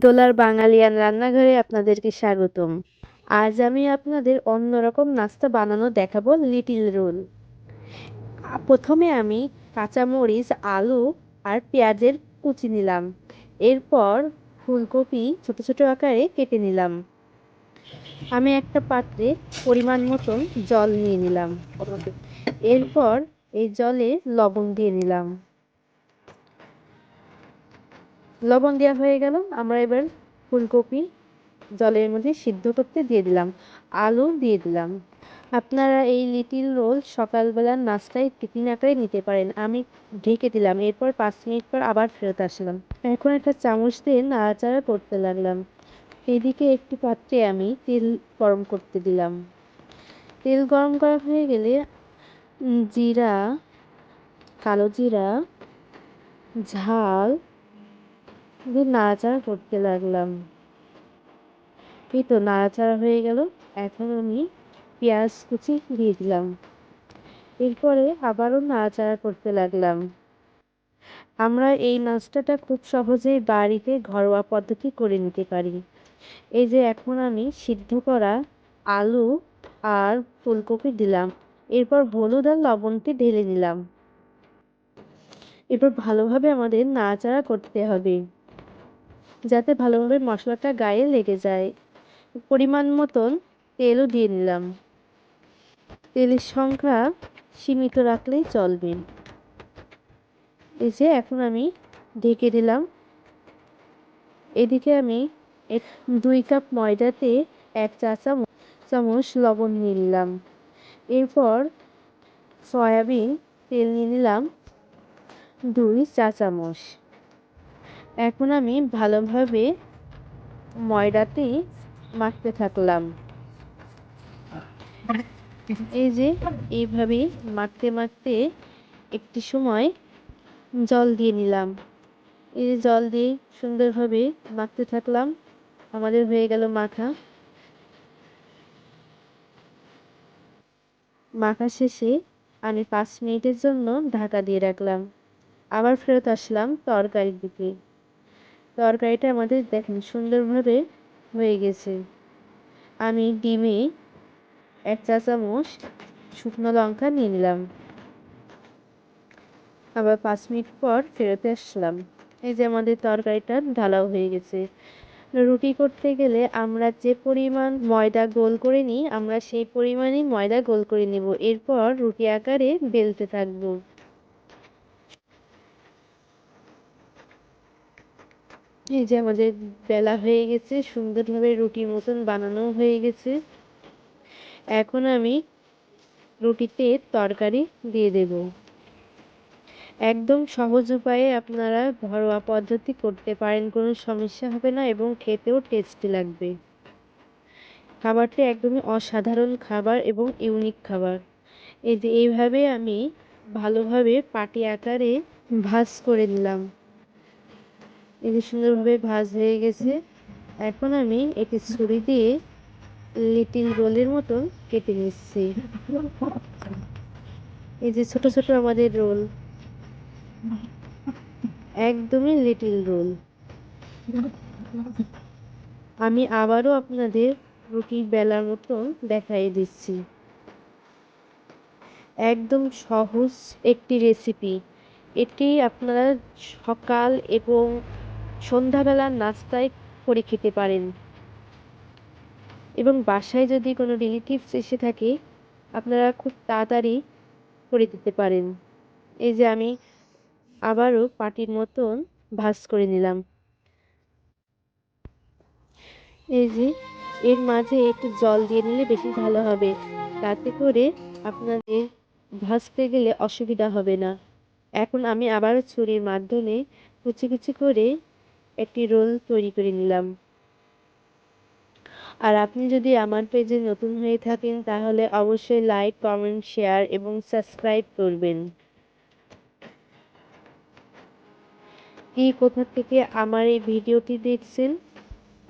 দোলার বাঙালিয়ান রান্নাঘরে আপনাদেরকে স্বাগতম। আজ আমি আপনাদের অন্যরকম নাস্তা বানানো দেখাবো লিটিল রোল। প্রথমে আমি কাঁচামরিচ, আলু আর পেঁয়াজের কুচি নিলাম। এরপর ফুলকপি ছোট ছোট আকারে কেটে নিলাম। আমি একটা পাত্রে পরিমাণ মতন জল নিয়ে নিলাম। এরপর এই জলে লবণ দিয়ে নিলাম। লবণ দেওয়া হয়ে গেল। আমরা এবার ফুলকপি জলের মধ্যে সিদ্ধ করতে দিয়ে দিলাম। আলু দিয়ে দিলাম। আপনারা এই লিটিল রোল সকালবেলার নাস্তায় টিফিন আকারে নিতে পারেন। আমি ঢেকে দিলাম। এরপর পাঁচ মিনিট পর আবার ফেরত আসলাম। এখন একটা চামচ দিয়ে নাড়াচাড়া করতে লাগলাম। এদিকে একটি পাত্রে আমি তেল গরম করতে দিলাম। তেল গরম করা হয়ে গেলে জিরা, কালো জিরা, ঝাল দিয়ে নাড়াচাড়া করতে লাগলাম। এই তো নাড়াচাড়া হয়ে গেল। এখন আমি পেঁয়াজ কুচি দিয়ে দিলাম। এরপরে আবারও নাড়াচাড়া করতে লাগলাম। আমরা এই নাস্তাটা খুব সহজেই বাড়িতে ঘরোয়া পদ্ধতি করে নিতে পারি। এই যে এখন আমি সিদ্ধ করা আলু আর ফুলকপি দিলাম। এরপর হলুদ আর লবণটি ঢেলে নিলাম। এরপর ভালোভাবে আমাদের নাড়াচাড়া করতে হবে। যাতে ভালোভাবে মশলাটা গায়ে লেগে যায়। পরিমাণ মতন তেলও দিয়ে নিলাম। তেলের সংখ্যা সীমিত রাখলেই চলবে। এই যে এখন আমি ঢেকে দিলাম। এদিকে আমি দুই কাপ ময়দাতে এক চা চামচ চামচ লবণ নিয়ে নিলাম। এরপর সয়াবিন তেল নিয়ে নিলাম দুই চা চামচ। এখন আমি ভালোভাবে ময়দাতে মাখতে থাকলাম। এই যে এইভাবে মাখতে মাখতে একটি সময় জল দিয়ে নিলাম। এই যে জল দিয়ে সুন্দরভাবে মাখতে থাকলাম। আমাদের হয়ে গেল মাখা। মাখা শেষে আমি পাঁচ মিনিটের জন্য ঢাকা দিয়ে রাখলাম। আবার ফেরত আসলাম তরকারির দিকে। তরকারিটা আমাদের দেখেন সুন্দরভাবে হয়ে গেছে। আমি ডিমে এক চা চামচ শুকনো লঙ্কা নিয়ে নিলাম। আবার পাঁচ মিনিট পর ফেরতে আসলাম। এই যে আমাদের তরকারিটা ঢালাও হয়ে গেছে। রুটি করতে গেলে আমরা যে পরিমাণ ময়দা গোল করে নিই, আমরা সেই পরিমাণই ময়দা গোল করে নেব। এরপর রুটি আকারে বেলতে থাকব। এই যে আমাদের বেলা হয়ে গেছে, সুন্দরভাবে রুটির মতন বানানো হয়ে গেছে। এখন আমি রুটিতে তরকারি দিয়ে দেব। একদম সহজ উপায়ে আপনারা ঘরোয়া পদ্ধতি করতে পারেন, কোনো সমস্যা হবে না এবং খেতেও টেস্টি লাগবে। খাবারটি একদমই অসাধারণ খাবার এবং ইউনিক খাবার। এই যে এইভাবে আমি ভালোভাবে পাটি আকারে ভাজ করে নিলাম। এই সুন্দরভাবে ভাজ হয়ে গেছে। এখন আমি এটি ছুরি দিয়ে লিটিল রোলের মতন কেটে নিচ্ছি। এই যে ছোট ছোট আমাদের রোল। একদমই লিটিল রোল। আমি আবারও আপনাদের রুটি বেলার মতন দেখাই দিচ্ছি। একদম সহজ একটি রেসিপি এটি আপনারা সকাল এবং সন্ধ্যাবেলার নাস্তায় করে খেতে পারেন। এবং বাসায় যদি কোনো রিলেটিভস এসে থাকে, আপনারা খুব তাড়াতাড়ি করে দিতে পারেন। এই যে আমি আবারও পাটির মতন ভাজ করে নিলাম। এই যে এর মাঝে একটু জল দিয়ে নিলে বেশি ভালো হবে। তাতে করে আপনাদের ভাজতে গেলে অসুবিধা হবে না। এখন আমি আবারও ছুরির মাধ্যমে কুচি কুচি করে একটি রোল তৈরি করে নিলাম। আর আপনি যদি আমার পেজে নতুন হয়ে থাকেন, তাহলে অবশ্যই লাইক, কমেন্ট, শেয়ার এবং সাবস্ক্রাইব করবেন। কি, কোথা থেকে আমার এই ভিডিওটি দেখছেন?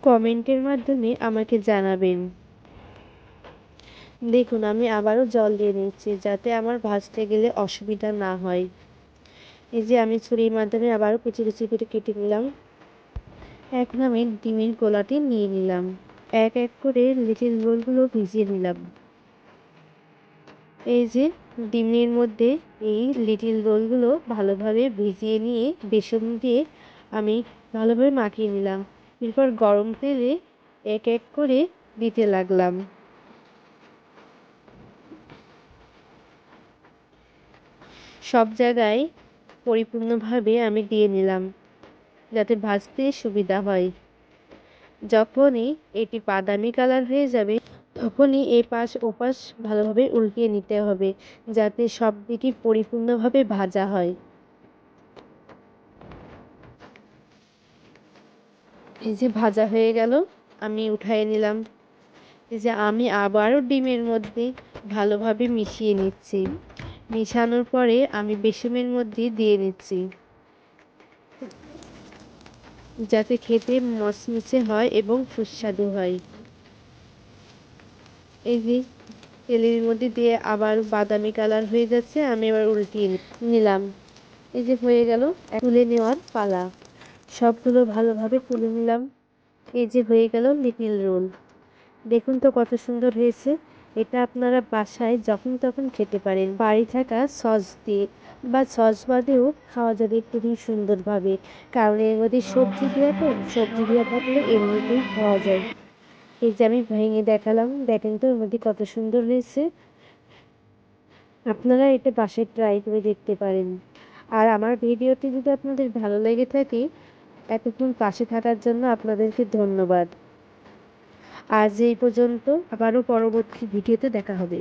কমেন্টের মাধ্যমে আমাকে জানাবেন। দেখুন, আমি আবারও জল দিয়ে নিচ্ছি যাতে আমার ভাজতে গেলে অসুবিধা না হয়। এই যে আমি ছুরির মাধ্যমে আবারও কুচি কুচি করে কেটে নিলাম। এখন আমি ডিমের গোলাটি নিয়ে নিলাম। এক এক করে লিটিল রোলগুলো ভিজিয়ে নিলাম। এই যে ডিমের মধ্যে এই লিটিল রোলগুলো ভালোভাবে ভিজিয়ে নিয়ে বেসন দিয়ে আমি ভালোভাবে মাখিয়ে নিলাম। এরপর গরম তেলে এক এক করে দিতে লাগলাম। সব জায়গায় পরিপূর্ণভাবে আমি দিয়ে নিলাম। যাতে ভাজতে সুবিধা হয়। যখনই এটি বাদামি কালার হয়ে যাবে, তখনই এ পাশ ও পাশ ভালোভাবে উল্টিয়ে নিতে হবে, যাতে সব দিকই পরিপূর্ণভাবে ভাজা হয়। এই যে ভাজা হয়ে গেল, আমি উঠাই নিলাম। এই যে আমি আবারও ডিমের মধ্যে ভালোভাবে মিশিয়ে নিচ্ছি। মেশানোর পরে আমি বেসনের মধ্যে দিয়ে নিচ্ছি। যাতে খেতে মচমচে হয় এবং সুস্বাদু হয়। এই যে, তেলের মধ্যে দিয়ে আবার বাদামি কালার হয়ে যাচ্ছে, আমি এবার উল্টিয়ে নিলাম। এই যে হয়ে গেল তুলে নেওয়ার পালা। সবগুলো ভালোভাবে তুলে নিলাম। এই যে হয়ে গেল লিটিল রোল। দেখুন তো কত সুন্দর হয়েছে। এটা আপনারা বাসায় যখন তখন খেতে পারেন। বাড়ি থাকা সস দিয়ে বা সস বাদেও খাওয়া যাবে খুবই সুন্দরভাবে। কারণ এর মধ্যে সবজি দেওয়া তো সবজি দেওয়া থাকলে এমনিতেই খাওয়া যায়। এই যে আমি ভেঙে দেখালাম, দেখেন তো এর মধ্যে কত সুন্দর হয়েছে। আপনারা এটা বাসায় ট্রাই করে দেখতে পারেন। আর আমার ভিডিওটি যদি আপনাদের ভালো লেগে থাকে, এতক্ষণ পাশে থাকার জন্য আপনাদেরকে ধন্যবাদ। আজ এই পর্যন্ত, আবারও পরবর্তী ভিডিওতে দেখা হবে।